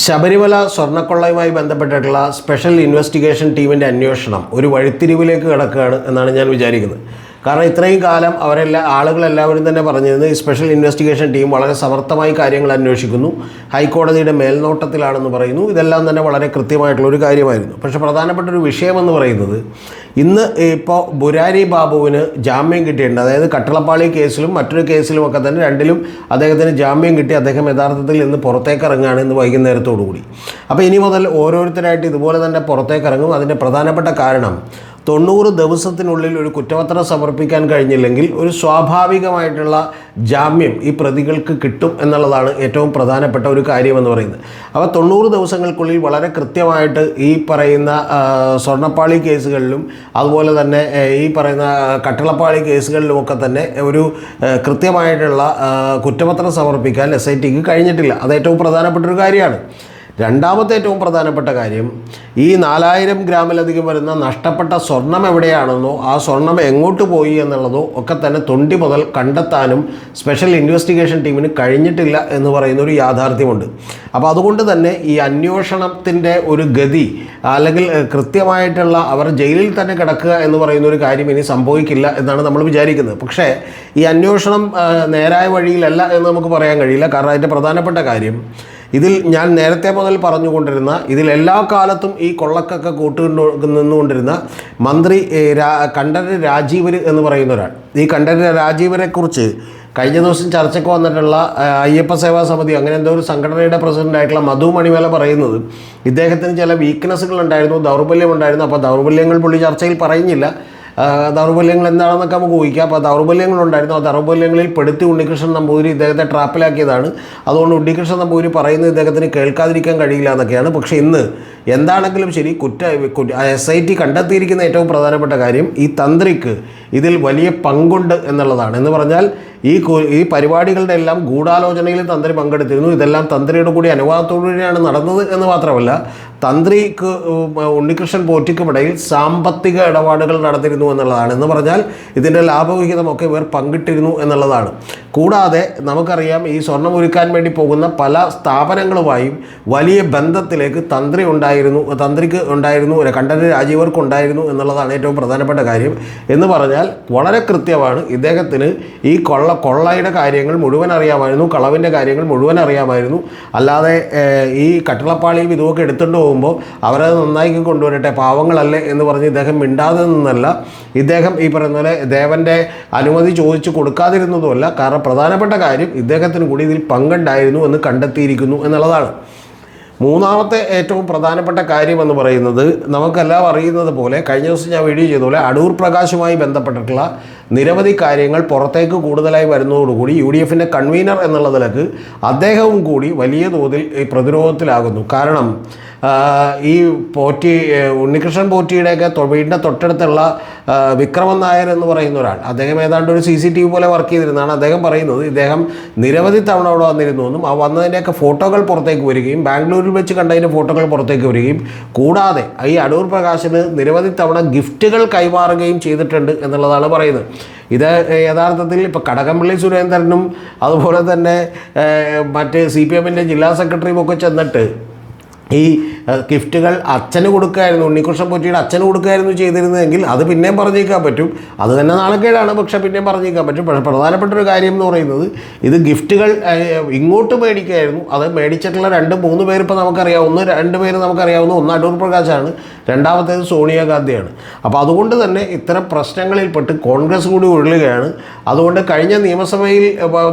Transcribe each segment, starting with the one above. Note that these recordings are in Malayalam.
ശബരിമല സ്വർണക്കൊള്ളയുമായി ബന്ധപ്പെട്ടിട്ടുള്ള സ്പെഷ്യൽ ഇൻവെസ്റ്റിഗേഷൻ ടീമിന്റെ അന്വേഷണം ഒരു വഴിത്തിരിവിലേക്ക് കിടക്കുകയാണ് എന്നാണ് ഞാൻ വിചാരിക്കുന്നത്. കാരണം ഇത്രയും കാലം അവരെല്ലാ ആളുകളെല്ലാവരും തന്നെ പറഞ്ഞിരുന്നു ഈ സ്പെഷ്യൽ ഇൻവെസ്റ്റിഗേഷൻ ടീം വളരെ സമർത്ഥമായി കാര്യങ്ങൾ അന്വേഷിക്കുന്നു. ഹൈക്കോടതിയുടെ മേൽനോട്ടത്തിലാണെന്ന് പറയുന്നു. ഇതെല്ലാം തന്നെ വളരെ കൃത്യമായിട്ടുള്ള ഒരു കാര്യമായിരുന്നു. പക്ഷെ പ്രധാനപ്പെട്ട ഒരു വിഷയമെന്ന് പറയുന്നത് ഇന്ന് ഇപ്പോൾ ബുരാരി ബാബുവിന് ജാമ്യം കിട്ടിയിട്ടുണ്ട്. അതായത് കട്ടളപ്പാളി കേസിലും മറ്റൊരു കേസിലും ഒക്കെ തന്നെ രണ്ടിലും അദ്ദേഹത്തിന് ജാമ്യം കിട്ടി. അദ്ദേഹം യഥാർത്ഥത്തിൽ ഇന്ന് പുറത്തേക്ക് ഇറങ്ങുകയാണ് ഇന്ന് വൈകുന്നേരത്തോടു കൂടി അപ്പോൾ ഇനി മുതൽ ഓരോരുത്തരായിട്ട് ഇതുപോലെ തന്നെ പുറത്തേക്ക് ഇറങ്ങും. അതിന്റെ പ്രധാനപ്പെട്ട കാരണം തൊണ്ണൂറ് ദിവസത്തിനുള്ളിൽ ഒരു കുറ്റപത്രം സമർപ്പിക്കാൻ കഴിഞ്ഞില്ലെങ്കിൽ ഒരു സ്വാഭാവികമായിട്ടുള്ള ജാമ്യം ഈ പ്രതികൾക്ക് കിട്ടും എന്നുള്ളതാണ് ഏറ്റവും പ്രധാനപ്പെട്ട ഒരു കാര്യമെന്ന് പറയുന്നത്. അപ്പോൾ തൊണ്ണൂറ് ദിവസങ്ങൾക്കുള്ളിൽ വളരെ കൃത്യമായിട്ട് ഈ പറയുന്ന സ്വർണപ്പാളി കേസുകളിലും അതുപോലെ തന്നെ ഈ പറയുന്ന കട്ടളപ്പാളി കേസുകളിലുമൊക്കെ തന്നെ ഒരു കൃത്യമായിട്ടുള്ള കുറ്റപത്രം സമർപ്പിക്കാൻ എസ് ഐ ടിക്ക് കഴിഞ്ഞിട്ടില്ല. അത് ഏറ്റവും പ്രധാനപ്പെട്ട ഒരു കാര്യമാണ്. രണ്ടാമത്തെ ഏറ്റവും പ്രധാനപ്പെട്ട കാര്യം ഈ നാലായിരം ഗ്രാമിലധികം വരുന്ന നഷ്ടപ്പെട്ട സ്വർണം എവിടെയാണെന്നോ ആ സ്വർണം എങ്ങോട്ട് പോയി എന്നുള്ളതോ ഒക്കെ തന്നെ തൊണ്ടി മുതൽ കണ്ടെത്താനും സ്പെഷ്യൽ ഇൻവെസ്റ്റിഗേഷൻ ടീമിന് കഴിഞ്ഞിട്ടില്ല എന്ന് പറയുന്ന ഒരു യാഥാർത്ഥ്യമുണ്ട്. അപ്പോൾ അതുകൊണ്ട് തന്നെ ഈ അന്വേഷണത്തിന്റെ ഒരു ഗതി അല്ലെങ്കിൽ കൃത്യമായിട്ടുള്ള അവർ ജയിലിൽ തന്നെ കിടക്കുക എന്ന് പറയുന്ന ഒരു കാര്യം ഇനി സംഭവിക്കില്ല എന്നാണ് നമ്മൾ വിചാരിക്കുന്നത്. പക്ഷേ ഈ അന്വേഷണം നേരായ വഴിയിലല്ല എന്ന് നമുക്ക് പറയാൻ കഴിയില്ല. കാരണം അതിന്റെ പ്രധാനപ്പെട്ട കാര്യം ഇതിൽ ഞാൻ നേരത്തെ മുതൽ പറഞ്ഞുകൊണ്ടിരുന്ന ഇതിൽ എല്ലാ കാലത്തും ഈ കൊള്ളക്കൊക്കെ കൂട്ടുകൊണ്ട് നിന്നുകൊണ്ടിരുന്ന മന്ത്രി രാ കണ്ഠര് രാജീവർ എന്ന് പറയുന്ന ഒരാൾ ഈ കണ്ഠര് രാജീവരെക്കുറിച്ച് കഴിഞ്ഞ ദിവസം ചർച്ചയ്ക്ക് വന്നിട്ടുള്ള അയ്യപ്പ സേവാ സമിതി അങ്ങനെ എന്തോ ഒരു സംഘടനയുടെ പ്രസിഡന്റ് ആയിട്ടുള്ള മധു മണിമല പറയുന്നത് ഇദ്ദേഹത്തിന് ചില വീക്ക്നെസ്സുകൾ ഉണ്ടായിരുന്നു ദൗർബല്യം ഉണ്ടായിരുന്നു. അപ്പോൾ ദൗർബല്യങ്ങൾ പുള്ളി ചർച്ചയിൽ പറയുന്നില്ല. ദൗർബല്യങ്ങൾ എന്താണെന്നൊക്കെ നമുക്ക് ഊഹിക്കാം. അപ്പോൾ ദൗർബല്യങ്ങൾ ഉണ്ടായിരുന്നു. ആ ദൗർബല്യങ്ങളിൽ പെടുത്തി ഉണ്ണികൃഷ്ണൻ നമ്പൂതിരി ഇദ്ദേഹത്തെ ട്രാപ്പിലാക്കിയതാണ്. അതുകൊണ്ട് ഉണ്ണികൃഷ്ണൻ നമ്പൂതിരി പറയുന്നത് ഇദ്ദേഹത്തിന് കേൾക്കാതിരിക്കാൻ കഴിയില്ല എന്നൊക്കെയാണ്. പക്ഷേ ഇന്ന് എന്താണെങ്കിലും ശരി കുറ്റ എസ് ഐ ടി കണ്ടെത്തിയിരിക്കുന്ന ഏറ്റവും പ്രധാനപ്പെട്ട കാര്യം ഈ തന്ത്രിക്ക് ഇതിൽ വലിയ പങ്കുണ്ട് എന്നുള്ളതാണ്. എന്ന് പറഞ്ഞാൽ ഈ ഈ പരിപാടികളുടെ എല്ലാം ഗൂഢാലോചനയിൽ തന്ത്രി പങ്കെടുത്തിരുന്നു. ഇതെല്ലാം തന്ത്രിയുടെ കൂടി അനുവാദത്തോടുകൂടിയാണ് നടന്നത് എന്ന് മാത്രമല്ല തന്ത്രിക്ക് ഉണ്ണികൃഷ്ണൻ പോറ്റിക്കുമിടയിൽ സാമ്പത്തിക ഇടപാടുകൾ നടത്തിയിരുന്നു എന്നുള്ളതാണ്. എന്ന് പറഞ്ഞാൽ ഇതിന്റെ ലാഭവിഹിതമൊക്കെ ഇവർ പങ്കിട്ടിരുന്നു എന്നുള്ളതാണ്. കൂടാതെ നമുക്കറിയാം ഈ സ്വർണം ഒരുക്കാൻ വേണ്ടി പോകുന്ന പല സ്ഥാപനങ്ങളുമായും വലിയ ബന്ധത്തിലേക്ക് തന്ത്രി ഉണ്ടായിരുന്നു തന്ത്രിക്ക് ഉണ്ടായിരുന്നു കണ്ടന്റ് കണ്ഠര് രാജീവർക്ക് ഉണ്ടായിരുന്നു എന്നുള്ളതാണ് ഏറ്റവും പ്രധാനപ്പെട്ട കാര്യം. എന്ന് പറഞ്ഞാൽ വളരെ കൃത്യമാണ് ഇദ്ദേഹത്തിന് ഈ കൊള്ള കൊള്ളയുടെ കാര്യങ്ങൾ മുഴുവൻ അറിയാമായിരുന്നു കളവിന്റെ കാര്യങ്ങൾ മുഴുവൻ അറിയാമായിരുന്നു. അല്ലാതെ ഈ കട്ടിളപ്പാളിയും ഇതുമൊക്കെ എടുത്തുകൊണ്ട് പോകുമ്പോൾ അവരത് നന്നായി കൊണ്ടുവരട്ടെ പാവങ്ങളല്ലേ എന്ന് പറഞ്ഞ് ഇദ്ദേഹം മിണ്ടാതെ നിന്നല്ല. ഇദ്ദേഹം ഈ പറയുന്ന പോലെ ദേവന്റെ അനുമതി ചോദിച്ചു കൊടുക്കാതിരുന്നതുമല്ല കാരണം പ്രധാനപ്പെട്ട കാര്യം ഇദ്ദേഹത്തിന് കൂടി ഇതിൽ പങ്കുണ്ടായിരുന്നു എന്ന് കണ്ടെത്തിയിരിക്കുന്നു എന്നുള്ളതാണ്. മൂന്നാമത്തെ ഏറ്റവും പ്രധാനപ്പെട്ട കാര്യം എന്ന് പറയുന്നത് നമുക്കെല്ലാം അറിയുന്നത് പോലെ കഴിഞ്ഞ ദിവസം ഞാൻ വീഡിയോ ചെയ്ത പോലെ അടൂർ പ്രകാശുമായി ബന്ധപ്പെട്ടിട്ടുള്ള നിരവധി കാര്യങ്ങൾ പുറത്തേക്ക് കൂടുതലായി വരുന്നതോടുകൂടി യു ഡി എഫിന്റെ കൺവീനർ എന്നുള്ള നിലയ്ക്ക് അദ്ദേഹവും കൂടി വലിയ തോതിൽ ഈ പ്രതിരോധത്തിലാകുന്നു. കാരണം ഈ പോറ്റി ഉണ്ണികൃഷ്ണൻ പോറ്റിയുടെയൊക്കെ വീടിന്റെ തൊട്ടടുത്തുള്ള വിക്രമൻ നായർ എന്ന് പറയുന്ന ഒരാൾ. അദ്ദേഹം ഏതാണ്ട് ഒരു സി സി ടി വി പോലെ വർക്ക് ചെയ്തിരുന്നതാണ് അദ്ദേഹം പറയുന്നത്. ഇദ്ദേഹം നിരവധി തവണ അവിടെ വന്നിരുന്നു എന്നും ആ വന്നതിന്റെയൊക്കെ ഫോട്ടോകൾ പുറത്തേക്ക് വരികയും ബാംഗ്ലൂരിൽ വെച്ച് കണ്ടതിന്റെ ഫോട്ടോകൾ പുറത്തേക്ക് വരികയും കൂടാതെ ഈ അടൂർ പ്രകാശിന് നിരവധി തവണ ഗിഫ്റ്റുകൾ കൈമാറുകയും ചെയ്തിട്ടുണ്ട് എന്നുള്ളതാണ് പറയുന്നത്. ഇത് യഥാർത്ഥത്തിൽ ഇപ്പോൾ കടകംപള്ളി സുരേന്ദ്രനും അതുപോലെ തന്നെ മറ്റ് സി പി എമ്മിന്റെ ജില്ലാ സെക്രട്ടറിയും ഒക്കെ ചെന്നിട്ട് ഈ ഏഹ്, ഗിഫ്റ്റുകൾ അച്ഛന് കൊടുക്കായിരുന്നു. ഉണ്ണികൃഷ്ണൻ പൂച്ചയുടെ അച്ഛന് കൊടുക്കായിരുന്നു ചെയ്തിരുന്നതെങ്കിൽ അത് പിന്നെയും പറഞ്ഞേക്കാൻ പറ്റും. അത് തന്നെ നാണക്കേടാണ് പക്ഷെ പിന്നെയും പറഞ്ഞേക്കാൻ പറ്റും. പക്ഷേ പ്രധാനപ്പെട്ട ഒരു കാര്യം എന്ന് പറയുന്നത് ഇത് ഗിഫ്റ്റുകൾ ഇങ്ങോട്ട് മേടിക്കുകയായിരുന്നു അത് മേടിച്ചിട്ടുള്ള രണ്ട് മൂന്ന് പേര് ഇപ്പോൾ നമുക്കറിയാം. ഒന്ന് രണ്ട് പേര് നമുക്കറിയാവുന്ന ഒന്ന് അടൂർ പ്രകാശാണ്. രണ്ടാമത്തേത് സോണിയാഗാന്ധിയാണ് അപ്പോൾ അതുകൊണ്ട് തന്നെ ഇത്തരം പ്രശ്നങ്ങളിൽപ്പെട്ട് കോൺഗ്രസ് കൂടി ഉരുളുകയാണ്. അതുകൊണ്ട് കഴിഞ്ഞ നിയമസഭയിൽ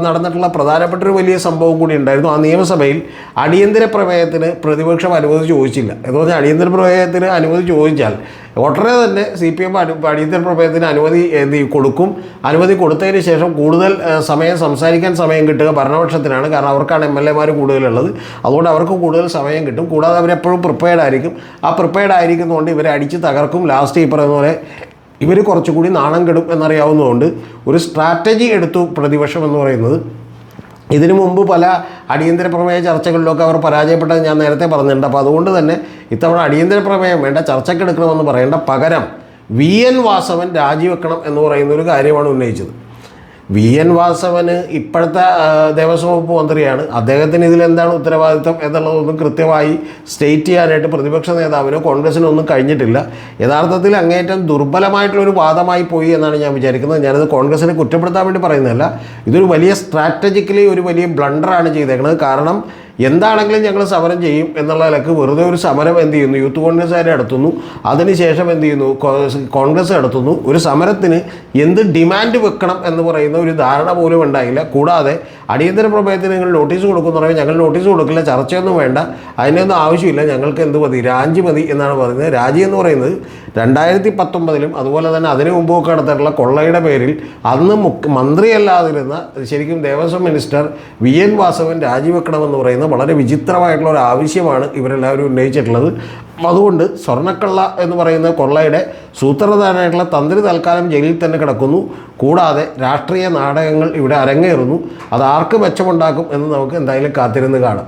നടന്നിട്ടുള്ള പ്രധാനപ്പെട്ട ഒരു വലിയ സംഭവം കൂടി ഉണ്ടായിരുന്നു. ആ നിയമസഭയിൽ അടിയന്തര പ്രമേയത്തിന് പ്രതിപക്ഷം അനുമതി ചോദിച്ചില്ല. എന്ന് പറഞ്ഞാൽ അടിയന്തര പ്രമേയത്തിന് അനുമതി ചോദിച്ചാൽ ഉടനെ തന്നെ സി പി എം അനു അടിയന്തര പ്രമേയത്തിന് അനുമതി എന്ത് കൊടുക്കും. അനുമതി കൊടുത്തതിന് ശേഷം കൂടുതൽ സമയം സംസാരിക്കാൻ സമയം കിട്ടുക ഭരണപക്ഷത്തിനാണ്. കാരണം അവർക്കാണ് എം എൽ എമാർ കൂടുതലുള്ളത്. അതുകൊണ്ട് അവർക്ക് കൂടുതൽ സമയം കിട്ടും. കൂടാതെ അവരെപ്പോഴും പ്രിപ്പയർഡ് ആയിരിക്കും. ആ പ്രിപ്പയർഡ് ആയിരിക്കുന്നതുകൊണ്ട് ഇവരെ അടിച്ച് തകർക്കും. ലാസ്റ്റ് ഈ പറയുന്ന പോലെ ഇവർ കുറച്ചുകൂടി നാണം കെടും എന്നറിയാവുന്നതുകൊണ്ട് ഒരു സ്ട്രാറ്റജി എടുത്തു പ്രതിപക്ഷം എന്ന് പറയുന്നത് ഇതിനു മുമ്പ് പല അടിയന്തര പ്രമേയ ചർച്ചകളിലൊക്കെ അവർ പരാജയപ്പെട്ടത് ഞാൻ നേരത്തെ പറഞ്ഞിട്ടുണ്ട്. അപ്പോൾ അതുകൊണ്ട് തന്നെ ഇത്തവണ അടിയന്തര പ്രമേയം വേണ്ട ചർച്ചയ്ക്കെടുക്കണമെന്ന് പറയേണ്ട പകരം വി എൻ വാസവൻ രാജിവെക്കണം എന്ന് പറയുന്ന ഒരു കാര്യമാണ് ഉന്നയിച്ചത്. വി എൻ വാസവന് ഇപ്പോഴത്തെ ദേവസ്വം വകുപ്പ് മന്ത്രിയാണ്. അദ്ദേഹത്തിന് ഇതിലെന്താണ് ഉത്തരവാദിത്തം എന്നുള്ളതൊന്നും കൃത്യമായി സ്റ്റേറ്റ് ചെയ്യാനായിട്ട് പ്രതിപക്ഷ നേതാവിനോ കോൺഗ്രസിനോ ഒന്നും കഴിഞ്ഞിട്ടില്ല. യഥാർത്ഥത്തിൽ അങ്ങേറ്റം ദുർബലമായിട്ടുള്ളൊരു വാദമായി പോയി എന്നാണ് ഞാൻ വിചാരിക്കുന്നത്. ഞാനത് കോൺഗ്രസിനെ കുറ്റപ്പെടുത്താൻ വേണ്ടി പറയുന്നതല്ല. ഇതൊരു വലിയ സ്ട്രാറ്റജിക്കലി ഒരു വലിയ ബ്ലണ്ടറാണ് ചെയ്തേക്കുന്നത് കാരണം എന്താണെങ്കിലും ഞങ്ങൾ സമരം ചെയ്യും എന്നുള്ള നിലയ്ക്ക് വെറുതെ ഒരു സമരം എന്ത് ചെയ്യുന്നു? യൂത്ത് കോൺഗ്രസ്സുകാർ നടത്തുന്നു. അതിനുശേഷം എന്ത് ചെയ്യുന്നു? കോൺഗ്രസ് നടത്തുന്നു. ഒരു സമരത്തിന് എന്ത് ഡിമാൻഡ് വെക്കണം എന്ന് പറയുന്ന ഒരു ധാരണ പോലും ഉണ്ടായില്ല. കൂടാതെ അടിയന്തര പ്രമേയത്തിന് നിങ്ങൾ നോട്ടീസ് കൊടുക്കുന്ന പറയുമ്പോൾ ഞങ്ങൾ നോട്ടീസ് കൊടുക്കില്ല ചർച്ചയൊന്നും വേണ്ട. അതിനൊന്നും ആവശ്യമില്ല ഞങ്ങൾക്ക് എന്ത് മതി? രാജി മതി എന്നാണ് പറയുന്നത്. രാജി എന്ന് പറയുന്നത് രണ്ടായിരത്തി പത്തൊമ്പതിലും അതുപോലെ തന്നെ അതിനു മുമ്പൊക്കെ നടത്തിയിട്ടുള്ള കൊള്ളയുടെ പേരിൽ അന്ന് മന്ത്രിയല്ലാതിരുന്ന ശരിക്കും Devaswom minister V N Vasavan രാജിവെക്കണമെന്ന് പറയുന്ന വളരെ വിചിത്രമായിട്ടുള്ള ഒരു ആവശ്യമാണ് ഇവരെല്ലാവരും ഉന്നയിച്ചിട്ടുള്ളത്. അതുകൊണ്ട് സ്വർണക്കള്ള എന്ന് പറയുന്ന കൊള്ളയുടെ സൂത്രധാരനായിട്ടുള്ള തന്ത്രി തൽക്കാലം ജയിലിൽ തന്നെ കിടക്കുന്നു. കൂടാതെ രാഷ്ട്രീയ നാടകങ്ങൾ ഇവിടെ അരങ്ങേറുന്നു. അത് ആർക്ക് മെച്ചമുണ്ടാക്കും എന്ന് നമുക്ക് എന്തായാലും കാത്തിരുന്ന് കാണാം.